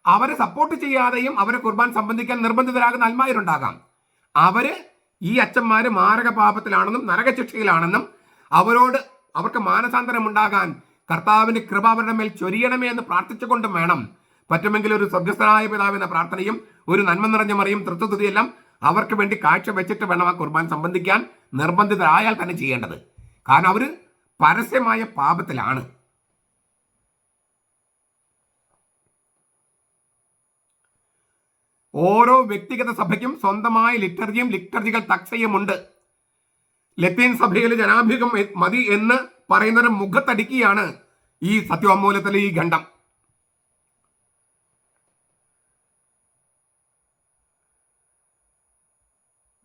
അവരെ സപ്പോർട്ട് ചെയ്യാതെയും അവരെ കുർബാൻ സംബന്ധിക്കാൻ നിർബന്ധിതരാകുന്ന അൽമാരുണ്ടാകാം അവർ ഈ അച്ഛന്മാർ മാരക പാപത്തിലാണെന്നും നരകശിക്ഷയിലാണെന്നും അവരോട് അവർക്ക് മാനസാന്തരം ഉണ്ടാകാൻ കർത്താവിന്റെ കൃപ അവരുടെ മേൽ ചൊരിയണമേ എന്ന് പ്രാർത്ഥിച്ചുകൊണ്ടും വേണം. പറ്റുമെങ്കിൽ ഒരു സ്വർഗസ്ഥനായ പിതാവിന്റെ പ്രാർത്ഥനയും ഒരു നന്മ നിറഞ്ഞ മറിയും തൃത്വതുതിയെല്ലാം അവർക്ക് വേണ്ടി കാഴ്ച വെച്ചിട്ട് വേണം ആ കുർബാൻ സംബന്ധിക്കാൻ നിർബന്ധിതരായാൽ തന്നെ ചെയ്യേണ്ടത്. കാരണം അവർ പരസ്യമായ പാപത്തിലാണ്. ഓരോ വ്യക്തിഗത സഭയ്ക്കും സ്വന്തമായ ലിറ്റർജിയും ലിറ്റർജികൾ തക്സയും ഉണ്ട് ലത്തീൻ സഭയിൽ ജനാഭികം മതി എന്ന് പറയുന്നൊരു മുഖത്തടിക്കുകയാണ് ഈ സത്യവാങ്മൂലത്തിലെ ഈ ഖണ്ഡം.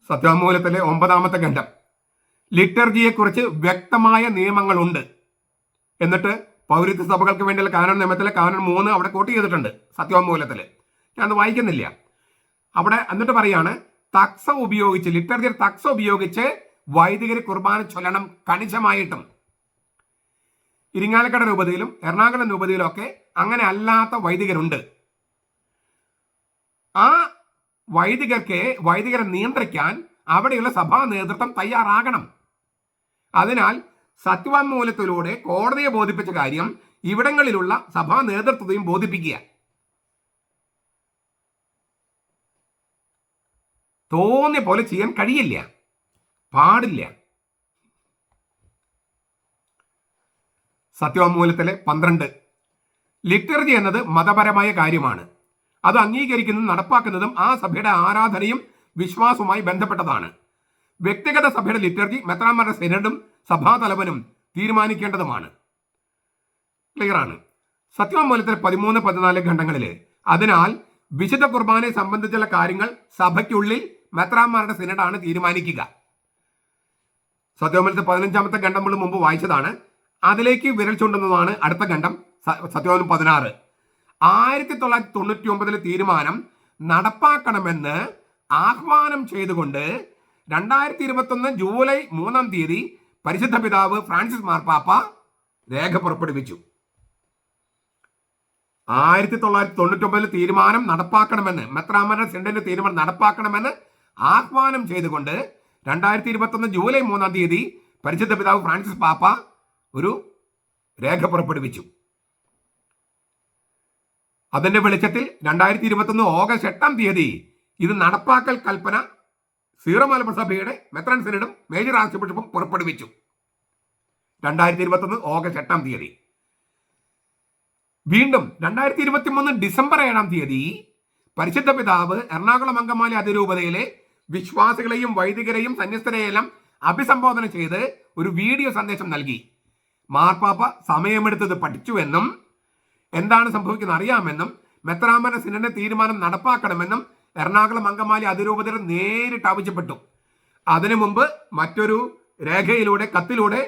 സത്യവാങ്മൂലത്തിലെ ഒമ്പതാമത്തെ ഖണ്ഡം. ലിറ്റർജിയെക്കുറിച്ച് വ്യക്തമായ നിയമങ്ങളുണ്ട്. എന്നിട്ട് പൗരത്വ സഭകൾക്ക് വേണ്ടിയുള്ള കാനൺ നിയമത്തിലെ കാനൺ മൂന്ന് അവിടെ കോട്ട് ചെയ്തിട്ടുണ്ട് സത്യവാങ്മൂലത്തിൽ ഞാൻ അത് വായിക്കുന്നില്ല. അവിടെ എന്നിട്ട് പറയാണ് തക്സ ഉപയോഗിച്ച് ലിറ്റർജി തക്സ ഉപയോഗിച്ച് വൈദികർ കുർബാന ചൊല്ലണം കണിശമായിട്ടും ഇരിങ്ങാലക്കട രൂപതയിലും എറണാകുളം രൂപതയിലും ഒക്കെ അങ്ങനെ അല്ലാത്ത വൈദികരുണ്ട്. ആ വൈദികർക്ക് വൈദികരെ നിയന്ത്രിക്കാൻ അവിടെയുള്ള സഭാ നേതൃത്വം തയ്യാറാകണം. അതിനാൽ സത്യവാങ്മൂലത്തിലൂടെ കോടതിയെ ബോധിപ്പിച്ച കാര്യം ഇവിടങ്ങളിലുള്ള സഭാ നേതൃത്വത്തെയും ബോധിപ്പിക്കുക. തോന്നിയ പോലെ ചെയ്യാൻ കഴിയില്ല. പാടില്ല. സത്യവാങ്മൂലത്തിലെ പന്ത്രണ്ട്. ലിറ്റർജി എന്നത് മതപരമായ കാര്യമാണ്. അത് അംഗീകരിക്കുന്നതും നടപ്പാക്കുന്നതും ആ സഭയുടെ ആരാധനയും വിശ്വാസവുമായി ബന്ധപ്പെട്ടതാണ്. വ്യക്തിഗത സഭയുടെ ലിറ്റർജി മെത്രാന്മാരുടെ സെനഡും സഭാതലവനും തീരുമാനിക്കേണ്ടതുമാണ്. ക്ലിയർ ആണ്. സത്യവാങ്മൂലത്തിലെ പതിമൂന്ന് പതിനാല് ഖണ്ഡങ്ങളിൽ അതിനാൽ വിശുദ്ധ കുർബാനയെ സംബന്ധിച്ചുള്ള കാര്യങ്ങൾ സഭയ്ക്കുള്ളിൽ മെത്രാന്മാരുടെ സിനഡാണ് തീരുമാനിക്കുക. സത്യോമനത്തെ പതിനഞ്ചാമത്തെ ഖണ്ഡം നമ്മൾ മുമ്പ് വായിച്ചതാണ്. അതിലേക്ക് വിരൽ ചൂണ്ടുന്നതാണ് അടുത്ത ഖണ്ഡം സത്യോമനം പതിനാറ്. ആയിരത്തി തൊള്ളായിരത്തി തൊണ്ണൂറ്റി ഒമ്പതിലെ തീരുമാനം നടപ്പാക്കണമെന്ന് ആഹ്വാനം ചെയ്തുകൊണ്ട് രണ്ടായിരത്തി ഇരുപത്തൊന്ന് ജൂലൈ മൂന്നാം തീയതി പരിശുദ്ധ പിതാവ് ഫ്രാൻസിസ് മാർപ്പാപ്പ രേഖ പുറപ്പെടുവിച്ചു. ആയിരത്തി തൊള്ളായിരത്തി തൊണ്ണൂറ്റി ഒമ്പതിൽ തീരുമാനം നടപ്പാക്കണമെന്ന് മെത്രാമന സെന്റിന്റെ തീരുമാനം നടപ്പാക്കണമെന്ന് ആഹ്വാനം ചെയ്തുകൊണ്ട് രണ്ടായിരത്തി ഇരുപത്തൊന്ന് ജൂലൈ മൂന്നാം തീയതി പരിശുദ്ധ പിതാവ് ഫ്രാൻസിസ് പാപ്പ ഒരു രേഖ പുറപ്പെടുവിച്ചു. അതിന്റെ വെളിച്ചത്തിൽ രണ്ടായിരത്തി ഇരുപത്തൊന്ന് ഓഗസ്റ്റ് എട്ടാം തീയതി ഇത് നടപ്പാക്കൽ കൽപ്പന സീറോ മലബാർ സഭയുടെ മെത്രാൻ സിനഡും മേജർ ആർച്ച് ബിഷപ്പും പുറപ്പെടുവിച്ചു. രണ്ടായിരത്തി ഇരുപത്തൊന്ന് ഓഗസ്റ്റ് എട്ടാം തീയതി. വീണ്ടും രണ്ടായിരത്തി ഇരുപത്തി മൂന്ന് ഡിസംബർ ഏഴാം തീയതി പരിശുദ്ധ പിതാവ് എറണാകുളം അങ്കമാലി അതിരൂപതയിലെ വിശ്വാസികളെയും വൈദികരെയും സന്യസ്തരെയെല്ലാം അഭിസംബോധന ചെയ്ത് ഒരു വീഡിയോ സന്ദേശം നൽകി. മാർപ്പാപ്പ സമയമെടുത്തത് പഠിച്ചുവെന്നും എന്താണ് സംഭവിക്കുന്നത് അറിയാമെന്നും മെത്രാമന സിനന്റെ തീരുമാനം നടപ്പാക്കണമെന്നും എറണാകുളം അങ്കമാലി അതിരൂപതയിൽ നേരിട്ട് ആവശ്യപ്പെട്ടു. അതിനു മുമ്പ് മറ്റൊരു രേഖയിലൂടെ കത്തിലൂടെ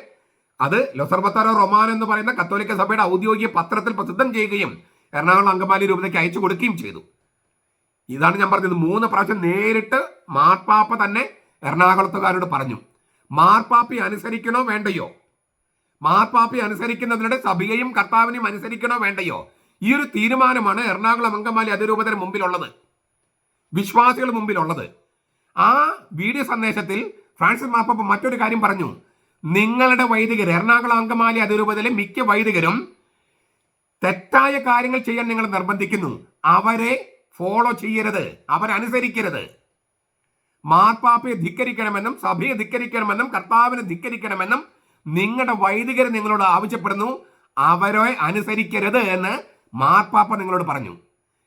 അത് ലൊസർബത്താറോ റൊമാൻ എന്ന് പറയുന്ന കത്തോലിക്ക സഭയുടെ ഔദ്യോഗിക പത്രത്തിൽ പ്രസിദ്ധം ചെയ്യുകയും എറണാകുളം അങ്കമാലി രൂപതയ്ക്ക് അയച്ചു കൊടുക്കുകയും ചെയ്തു. ഇതാണ് ഞാൻ പറഞ്ഞത്. മൂന്ന് പ്രാവശ്യം നേരിട്ട് മാർപ്പാപ്പ തന്നെ എറണാകുളത്തുകാരോട് പറഞ്ഞു. മാർപ്പാപ്പി അനുസരിക്കണോ വേണ്ടയോ? മാർപ്പാപ്പി അനുസരിക്കുന്നതിനിടെ സഭയെയും കർത്താവിനെയും അനുസരിക്കണോ വേണ്ടയോ? ഈ ഒരു തീരുമാനമാണ് എറണാകുളം അങ്കമാലി അതിരൂപതയുടെ മുമ്പിലുള്ളത്. വിശ്വാസികൾ മുമ്പിലുള്ളത്. ആ വീഡിയോ സന്ദേശത്തിൽ ഫ്രാൻസിസ് മാർപ്പാപ്പ മറ്റൊരു കാര്യം പറഞ്ഞു. നിങ്ങളുടെ വൈദികർ എറണാകുളം അങ്കമാലി അതിരൂപതയിലെ മിക്ക വൈദികരും തെറ്റായ കാര്യങ്ങൾ ചെയ്യാൻ നിങ്ങളെ നിർബന്ധിക്കുന്നു. അവരെ ഫോളോ ചെയ്യരുത്. അവരനുസരിക്കരുത്. മാർപ്പാപ്പയെ ധിക്കരിക്കണമെന്നും സഭയെ ധിക്കരിക്കണമെന്നും കർത്താവിനെ ധിക്കരിക്കണമെന്നും നിങ്ങളുടെ വൈദികർ നിങ്ങളോട് ആവശ്യപ്പെടുന്നു. അവരെ അനുസരിക്കരുത് എന്ന് മാർപ്പാപ്പ നിങ്ങളോട് പറഞ്ഞു.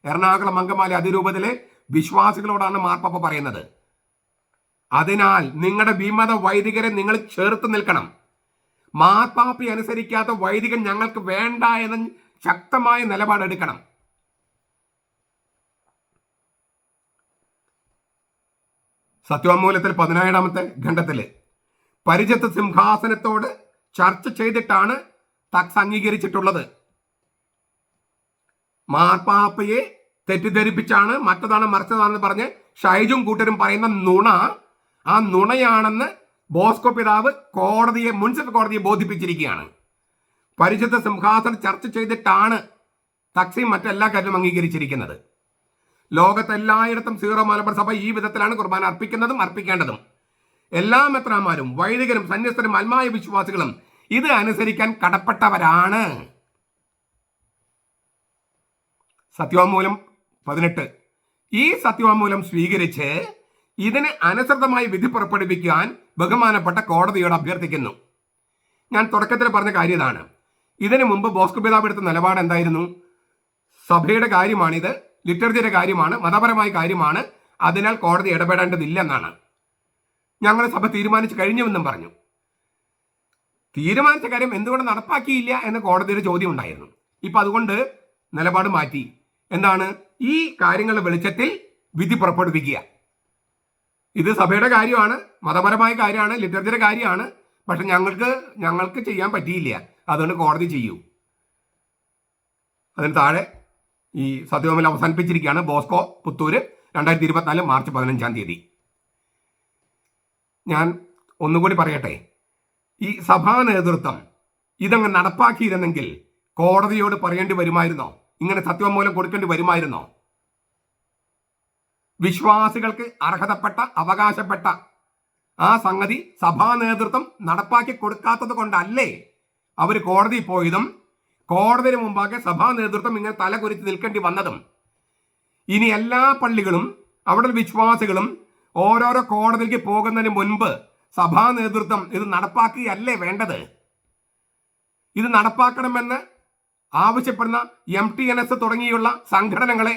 എറണാകുളം അങ്കമാലി അതിരൂപതയിലെ വിശ്വാസികളോടാണ് മാർപ്പാപ്പ പറയുന്നത്. അതിനാൽ നിങ്ങളുടെ വിമത വൈദികരെ നിങ്ങൾ ചേർത്ത് നിൽക്കണം. മാർപ്പാപ്പി അനുസരിക്കാത്ത വൈദികൻ ഞങ്ങൾക്ക് വേണ്ട എന്ന ശക്തമായ നിലപാടെടുക്കണം. സത്യവാമൂലത്തിൽ പതിനേഴാമത്തെ ഖണ്ഡത്തിൽ പരിചത്ത് സിംഹാസനത്തോട് ചർച്ച ചെയ്തിട്ടാണ് തക്സ് അംഗീകരിച്ചിട്ടുള്ളത്. മാർപ്പാപ്പയെ തെറ്റിദ്ധരിപ്പിച്ചാണ് മറ്റതാണ് മറിച്ചതാണെന്ന് പറഞ്ഞ് ഷൈജും കൂട്ടരും പറയുന്ന നുണ ആ നുണയാണെന്ന് ബോസ്കോ പിതാവ് കോടതിയെ മുനിസിപ്പൽ കോടതിയെ ബോധിപ്പിച്ചിരിക്കുകയാണ്. പരിശുദ്ധ സിംഹാസനം ചർച്ച ചെയ്തിട്ടാണ് തക്സി മറ്റെല്ലാ കാര്യവും അംഗീകരിച്ചിരിക്കുന്നത്. ലോകത്തെല്ലായിടത്തും സീറോ മലബാർ സഭ ഈ വിധത്തിലാണ് കുർബാന അർപ്പിക്കുന്നതും അർപ്പിക്കേണ്ടതും. എല്ലാ മെത്രാമാരും വൈദികരും സന്യസ്തരും അൽമായ വിശ്വാസികളും ഇത് അനുസരിക്കാൻ കടപ്പെട്ടവരാണ്. സത്യവാമൂലം പതിനെട്ട്. ഈ സത്യവാമൂലം സ്വീകരിച്ച് ഇതിന് അനുസൃതമായി വിധി പുറപ്പെടുവിക്കാൻ ബഹുമാനപ്പെട്ട കോടതിയോട് അഭ്യർത്ഥിക്കുന്നു. ഞാൻ തുടക്കത്തിൽ പറഞ്ഞ കാര്യം ഇതാണ്. ഇതിനു മുമ്പ് ബോസ്കു പിതാവ് എടുത്ത നിലപാട് എന്തായിരുന്നു സഭയുടെ കാര്യമാണിത്. ലിറ്റർജിയുടെ കാര്യമാണ് മതപരമായ കാര്യമാണ്. അതിനാൽ കോടതി ഇടപെടേണ്ടതില്ലെന്നാണ് ഞങ്ങൾ സഭ തീരുമാനിച്ചു കഴിഞ്ഞുവെന്നും പറഞ്ഞു. തീരുമാനിച്ച കാര്യം എന്തുകൊണ്ട് നടപ്പാക്കിയില്ല എന്ന കോടതിയുടെ ചോദ്യം ഉണ്ടായിരുന്നു. ഇപ്പൊ അതുകൊണ്ട് നിലപാട് മാറ്റി. എന്താണ്? ഈ കാര്യങ്ങളുടെ വെളിച്ചത്തിൽ വിധി പുറപ്പെടുവിക്കുക. ഇത് സഭയുടെ കാര്യമാണ് മതപരമായ കാര്യമാണ് ലിറ്ററേച്ചറിന്റെ കാര്യമാണ്. പക്ഷെ ഞങ്ങൾക്ക് ഞങ്ങൾക്ക് ചെയ്യാൻ പറ്റിയില്ല. അതുകൊണ്ട് കോടതി ചെയ്യൂ. അതിന് താഴെ ഈ സത്യവാമൽ അവസാനിപ്പിച്ചിരിക്കുകയാണ് ബോസ്കോ പുത്തൂര് രണ്ടായിരത്തി ഇരുപത്തിനാല് മാർച്ച് പതിനഞ്ചാം തീയതി. ഞാൻ ഒന്നുകൂടി പറയട്ടെ. ഈ സഭാ നേതൃത്വം ഇതങ്ങ് നടപ്പാക്കിയിരുന്നെങ്കിൽ കോടതിയോട് പറയേണ്ടി വരുമായിരുന്നോ? ഇങ്ങനെ സത്യവാങ്മൂലം കൊടുക്കേണ്ടി വരുമായിരുന്നോ? വിശ്വാസികൾക്ക് അർഹതപ്പെട്ട അവകാശപ്പെട്ട ആ സംഗതി സഭാ നേതൃത്വം നടപ്പാക്കി കൊടുക്കാത്തത് കൊണ്ടല്ലേ അവർ കോടതി പോയതും കോടതിന് മുമ്പാകെ സഭാ നേതൃത്വം ഇങ്ങനെ തലകുരിച്ച് നിൽക്കേണ്ടി വന്നതും ഇനി എല്ലാ പള്ളികളും അവിടെ വിശ്വാസികളും ഓരോരോ കോടതിക്ക് പോകുന്നതിന് മുൻപ് സഭാ നേതൃത്വം ഇത് നടപ്പാക്കുകയല്ലേ വേണ്ടത്? ഇത് നടപ്പാക്കണമെന്ന് ആവശ്യപ്പെടുന്ന എം ടി എൻ എസ് തുടങ്ങിയുള്ള സംഘടനകളെ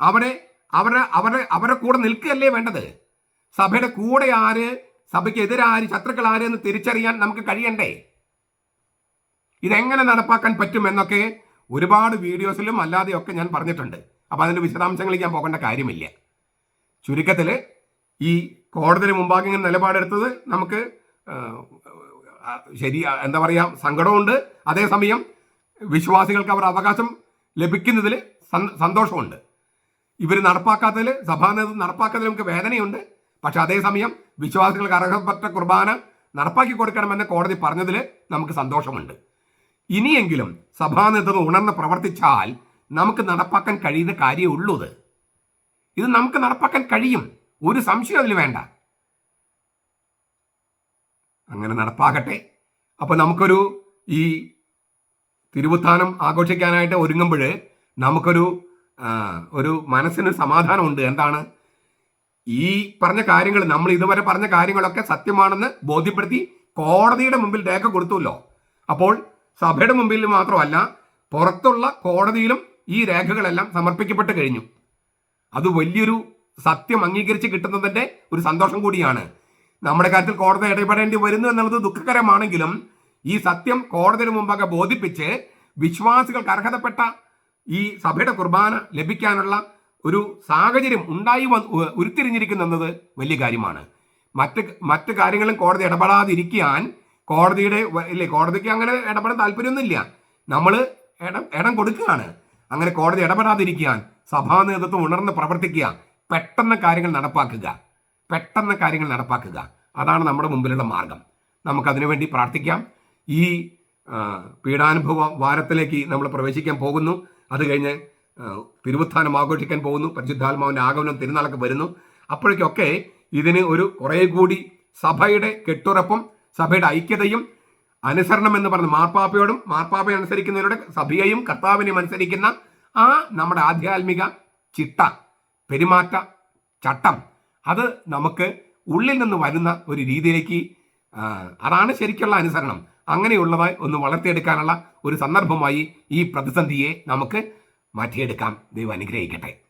അവരെ അവരെ അവരെ അവരുടെ കൂടെ നിൽക്കുകയല്ലേ വേണ്ടത്? സഭയുടെ കൂടെ ആര് സഭയ്ക്ക് എതിരാര് ശത്രുക്കൾ ആര് എന്ന് തിരിച്ചറിയാൻ നമുക്ക് കഴിയണ്ടേ? ഇതെങ്ങനെ നടപ്പാക്കാൻ പറ്റും എന്നൊക്കെ ഒരുപാട് വീഡിയോസിലും അല്ലാതെയൊക്കെ ഞാൻ പറഞ്ഞിട്ടുണ്ട്. അപ്പം അതിന്റെ വിശദാംശങ്ങളിൽ ഞാൻ പോകേണ്ട കാര്യമില്ല. ചുരുക്കത്തിൽ ഈ കോടതിന് മുമ്പാകെ നിലപാടെടുത്തത് നമുക്ക് ശരി എന്താ പറയുക സങ്കടമുണ്ട്. അതേസമയം വിശ്വാസികൾക്ക് അവർ അവകാശം ലഭിക്കുന്നതിൽ സന്തോഷമുണ്ട്. ഇവർ നടപ്പാക്കാത്തതിൽ സഭാ നേതൃത്വം നടപ്പാക്കാത്തതിൽ നമുക്ക് വേദനയുണ്ട്. പക്ഷെ അതേസമയം വിശ്വാസികൾക്ക് അർഹപ്പെട്ട കുർബാന നടപ്പാക്കി കൊടുക്കണമെന്ന് കോടതി പറഞ്ഞതിൽ നമുക്ക് സന്തോഷമുണ്ട്. ഇനിയെങ്കിലും സഭാ നേതൃത്വം ഉണർന്ന് പ്രവർത്തിച്ചാൽ നമുക്ക് നടപ്പാക്കാൻ കഴിയുന്ന കാര്യമേ ഉള്ളൂ ഇത് ഇത് നമുക്ക് നടപ്പാക്കാൻ കഴിയും. ഒരു സംശയം അതിൽ വേണ്ട. അങ്ങനെ നടപ്പാകട്ടെ. അപ്പോൾ നമുക്കൊരു ഈ തിരുവുത്ഥാനം ആഘോഷിക്കാനായിട്ട് ഒരുങ്ങുമ്പോൾ നമുക്കൊരു ഒരു മനസ്സിന് സമാധാനമുണ്ട് എന്താണ്? ഈ പറഞ്ഞ കാര്യങ്ങൾ നമ്മൾ ഇതുവരെ പറഞ്ഞ കാര്യങ്ങളൊക്കെ സത്യമാണെന്ന് ബോധ്യപ്പെടുത്തി കോടതിയുടെ മുമ്പിൽ രേഖ കൊടുത്തുല്ലോ. അപ്പോൾ സഭയുടെ മുമ്പിൽ മാത്രമല്ല പുറത്തുള്ള കോടതിയിലും ഈ രേഖകളെല്ലാം സമർപ്പിക്കപ്പെട്ട് കഴിഞ്ഞു. അത് വലിയൊരു സത്യം അംഗീകരിച്ച് കിട്ടുന്നതിന്റെ ഒരു സന്തോഷം കൂടിയാണ്. നമ്മുടെ കാര്യത്തിൽ കോടതി ഇടപെടേണ്ടി വരുന്നു എന്നുള്ളത് ദുഃഖകരമാണെങ്കിലും ഈ സത്യം കോടതിയുടെ മുമ്പാകെ ബോധിപ്പിച്ച് വിശ്വാസികൾക്ക് അർഹതപ്പെട്ട ഈ സഭയുടെ കുർബാന ലഭിക്കാനുള്ള ഒരു സാഹചര്യം ഉണ്ടായി വന്ന് ഉരുത്തിരിഞ്ഞിരിക്കുന്നത് വലിയ കാര്യമാണ്. മറ്റ് മറ്റ് കാര്യങ്ങളും കോടതി ഇടപെടാതിരിക്കാൻ കോടതിയുടെ ഇല്ലേ കോടതിക്ക് അങ്ങനെ ഇടപെടാൻ താല്പര്യമൊന്നുമില്ല. നമ്മൾ ഇടം ഇടം കൊടുക്കുകയാണ്. അങ്ങനെ കോടതി ഇടപെടാതിരിക്കാൻ സഭാ നേതൃത്വം ഉണർന്ന് പ്രവർത്തിക്കുക. പെട്ടെന്ന് കാര്യങ്ങൾ നടപ്പാക്കുക. പെട്ടെന്ന് കാര്യങ്ങൾ നടപ്പാക്കുക. അതാണ് നമ്മുടെ മുമ്പിലുള്ള മാർഗം. നമുക്കതിനുവേണ്ടി പ്രാർത്ഥിക്കാം. ഈ പീഡാനുഭവ വാരത്തിലേക്ക് നമ്മൾ പ്രവേശിക്കാൻ പോകുന്നു. അത് കഴിഞ്ഞ് തിരുവുത്ഥാനം ആഘോഷിക്കാൻ പോകുന്നു. പരിശുദ്ധാത്മാവിന്റെ ആഗമനം തിരുനാളൊക്കെ വരുന്നു. അപ്പോഴേക്കൊക്കെ ഇതിന് ഒരു കുറേ കൂടി സഭയുടെ കെട്ടുറപ്പും സഭയുടെ ഐക്യതയും അനുസരണം എന്ന് പറഞ്ഞ മാർപ്പാപ്പയോടും മാർപ്പാപ്പയെ അനുസരിക്കുന്നവരുടെ സഭയെയും കർത്താവിനെയും അനുസരിക്കുന്ന ആ നമ്മുടെ ആധ്യാത്മിക ചിട്ട പെരുമാറ്റ ചട്ടം അത് നമുക്ക് ഉള്ളിൽ നിന്ന് വരുന്ന ഒരു രീതിയിലേക്ക് അതാണ് ശരിക്കുള്ള അനുസരണം. അങ്ങനെയുള്ളതായി ഒന്ന് വളർത്തിയെടുക്കാനുള്ള ഒരു സന്ദർഭമായി ഈ പ്രതിസന്ധിയെ നമുക്ക് മാറ്റിയെടുക്കാം. ദൈവം അനുഗ്രഹിക്കട്ടെ.